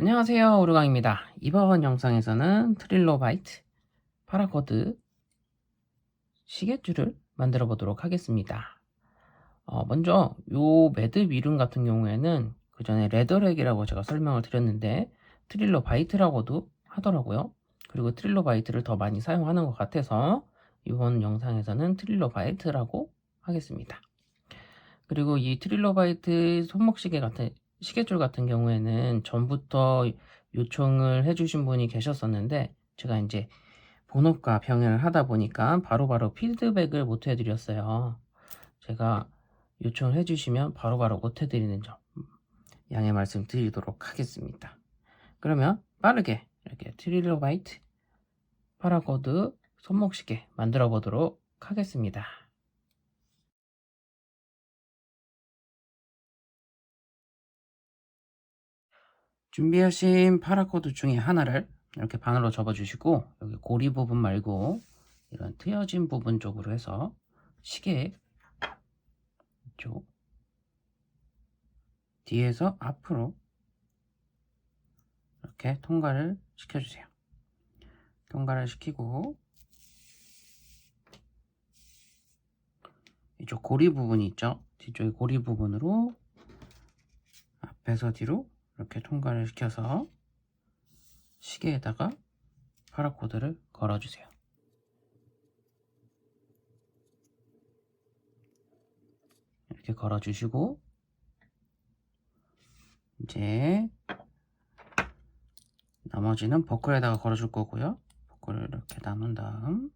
안녕하세요 오르강입니다. 이번 영상에서는 트릴로바이트 파라코드 시계줄을 만들어 보도록 하겠습니다. 어, 먼저 요 매드 미룬 같은 경우에는 그 전에 레더렉이라고 제가 설명을 드렸는데 트릴로바이트라고도 하더라고요. 그리고 트릴로바이트를 더 많이 사용하는 것 같아서 이번 영상에서는 트릴로바이트라고 하겠습니다. 그리고 이 트릴로바이트 손목시계 같은 시계줄 같은 경우에는 전부터 요청을 해주신 분이 계셨었는데 제가 이제 본업과 병행을 하다 보니까 바로바로 피드백을 못 해드렸어요. 제가 요청을 해주시면 바로 바로 못 해드리는 점 양해 말씀 드리도록 하겠습니다. 그러면 빠르게 이렇게 트릴로바이트 파라코드 손목시계 만들어 보도록 하겠습니다. 준비하신 파라코드 중에 하나를 이렇게 반으로 접어주시고 여기 고리 부분 말고 이런 트여진 부분 쪽으로 해서 시계 쪽 뒤에서 앞으로 이렇게 통과를 시켜주세요. 통과를 시키고 이쪽 고리 부분이 있죠. 뒤쪽에 고리 부분으로 앞에서 뒤로 이렇게 통과를 시켜서 시계에다가 파라코드를 걸어주세요. 이렇게 걸어주시고 이제 나머지는 버클에다가 걸어줄 거고요. 버클을 이렇게 나눈 다음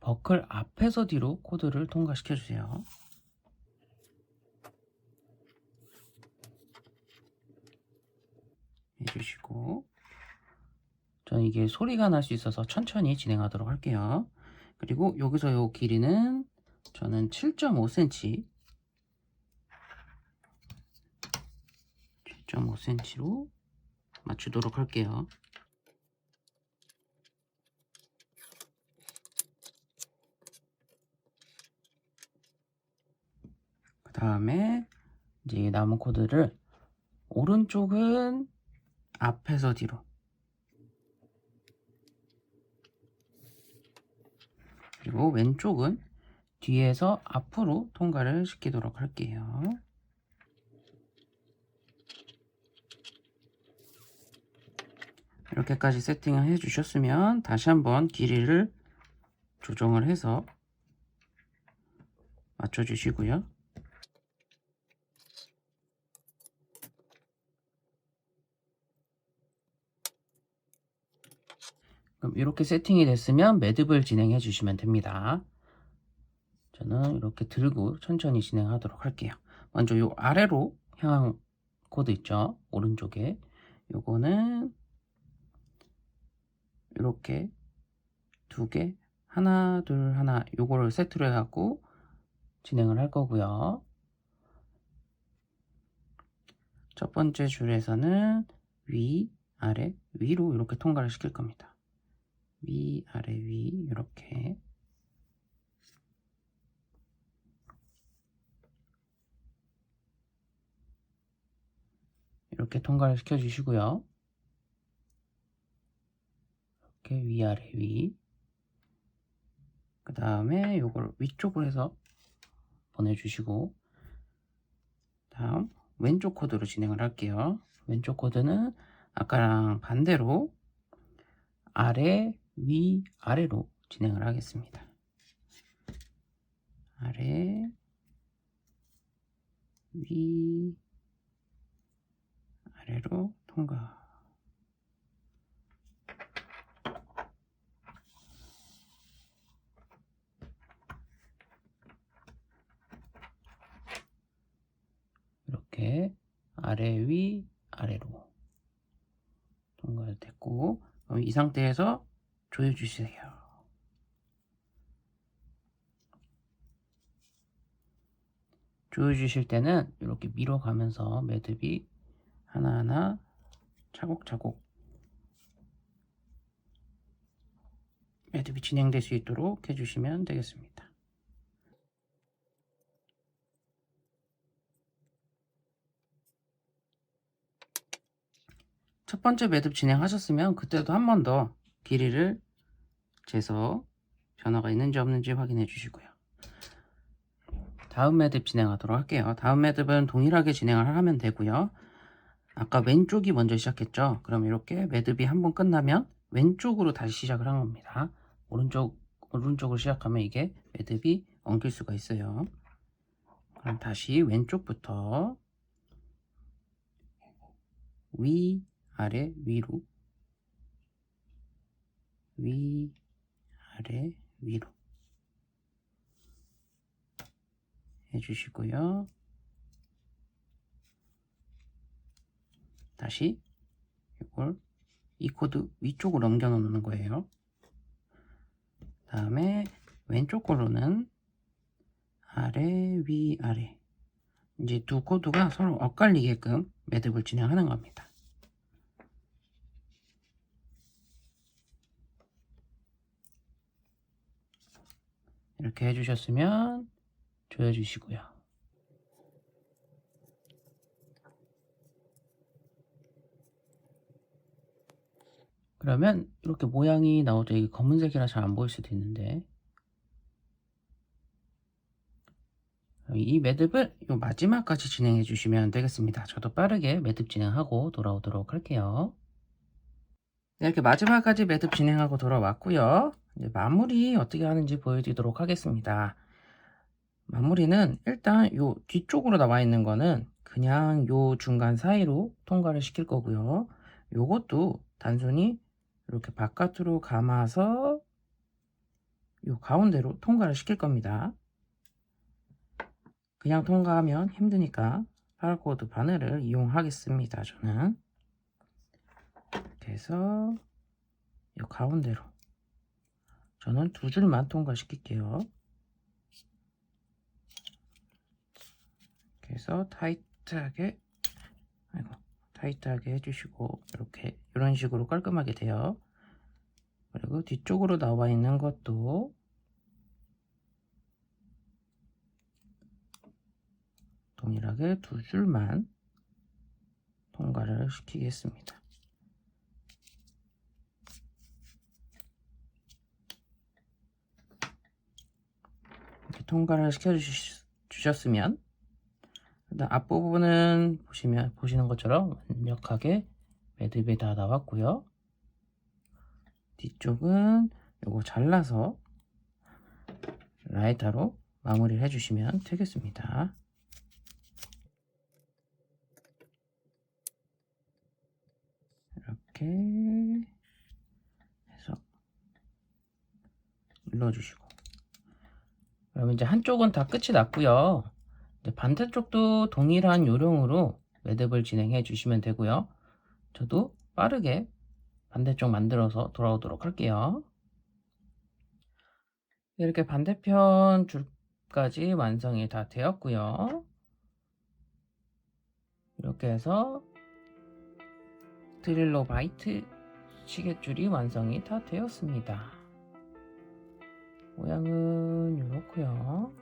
버클 앞에서 뒤로 코드를 통과시켜 주세요. 해주시고 저는 이게 소리가 날 수 있어서 천천히 진행하도록 할게요. 그리고 여기서 요 길이는 저는 7.5cm 7.5cm로 맞추도록 할게요. 그 다음에 이제 남은 코드를 오른쪽은 앞에서 뒤로 그리고 왼쪽은 뒤에서 앞으로 통과를 시키도록 할게요. 이렇게까지 세팅을 해 주셨으면 다시 한번 길이를 조정을 해서 맞춰 주시고요. 그럼 이렇게 세팅이 됐으면 매듭을 진행해 주시면 됩니다. 저는 이렇게 들고 천천히 진행하도록 할게요. 먼저 요 아래로 향한 코드 있죠? 오른쪽에. 요거는 이렇게 두 개, 하나, 둘, 하나, 요거를 세트로 해갖고 진행을 할 거고요. 첫 번째 줄에서는 위, 아래, 위로 이렇게 통과를 시킬 겁니다. 위, 아래, 위 이렇게 이렇게 통과를 시켜 주시고요. 이렇게 위, 아래, 위. 그 다음에 요걸 위쪽으로 해서 보내주시고 다음 왼쪽 코드로 진행을 할게요. 왼쪽 코드는 아까랑 반대로 아래, 위, 아래로 진행을 하겠습니다. 아래, 위, 아래로 통과. 이렇게 아래, 위, 아래로 통과가 됐고 그럼 이 상태에서 보여주세요. 조여주실 때는 이렇게 밀어가면서 매듭이 하나하나 차곡차곡 매듭이 진행될 수 있도록 해주시면 되겠습니다. 첫 번째 매듭 진행하셨으면 그때도 한 번 더 길이를 재서 변화가 있는지 없는지 확인해 주시고요. 다음 매듭 진행하도록 할게요. 다음 매듭은 동일하게 진행을 하면 되고요. 아까 왼쪽이 먼저 시작했죠. 그럼 이렇게 매듭이 한 번 끝나면 왼쪽으로 다시 시작을 한 겁니다. 오른쪽, 오른쪽으로 시작하면 이게 매듭이 엉킬 수가 있어요. 그럼 다시 왼쪽부터 위, 아래, 위로 위, 아래, 위로 해주시고요. 다시 이걸 이 코드 위쪽으로 넘겨 놓는 거예요. 다음에 왼쪽 걸로는 아래, 위, 아래 이제 두 코드가 서로 엇갈리게끔 매듭을 진행하는 겁니다. 이렇게 해주셨으면 조여주시고요. 그러면 이렇게 모양이 나오죠. 이게 검은색이라 잘 안 보일 수도 있는데 이 매듭을 요 마지막까지 진행해 주시면 되겠습니다. 저도 빠르게 매듭 진행하고 돌아오도록 할게요. 네, 이렇게 마지막까지 매듭 진행하고 돌아왔고요. 마무리 어떻게 하는지 보여드리도록 하겠습니다. 마무리는 일단 요 뒤쪽으로 나와 있는 거는 그냥 요 중간 사이로 통과를 시킬 거고요. 요것도 단순히 이렇게 바깥으로 감아서 요 가운데로 통과를 시킬 겁니다. 그냥 통과하면 힘드니까 파라코드 바늘을 이용하겠습니다. 저는 이렇게 해서 이 가운데로 저는 두 줄만 통과시킬게요. 해서 타이트하게 아이고 타이트하게 해주시고 이렇게 이런 식으로 깔끔하게 돼요. 그리고 뒤쪽으로 나와 있는 것도 동일하게 두 줄만 통과를 시키겠습니다. 이렇게 통과를 시켜 주셨으면 일단 앞부분은 보시면 보시는 것처럼 완벽하게 매듭이 다 나왔고요. 뒤쪽은 요거 잘라서 라이터로 마무리를 해주시면 되겠습니다. 이렇게 해서 눌러주시고 그럼 이제 한쪽은 다 끝이 났고요. 반대쪽도 동일한 요령으로 매듭을 진행해 주시면 되고요. 저도 빠르게 반대쪽 만들어서 돌아오도록 할게요. 이렇게 반대편 줄까지 완성이 다 되었고요. 이렇게 해서 드릴로 바이트 시계줄이 완성이 다 되었습니다. 모양은 이렇고요.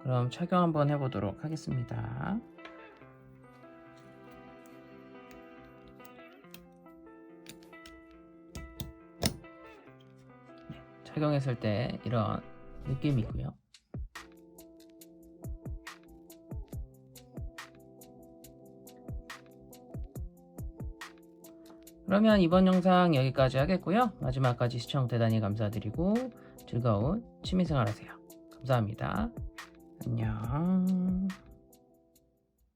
그럼 착용 한번 해보도록 하겠습니다. 네, 착용했을 때 이런 느낌이고요. 그러면 이번 영상 여기까지 하겠고요. 마지막까지 시청 대단히 감사드리고 즐거운 취미생활 하세요. 감사합니다. 안녕.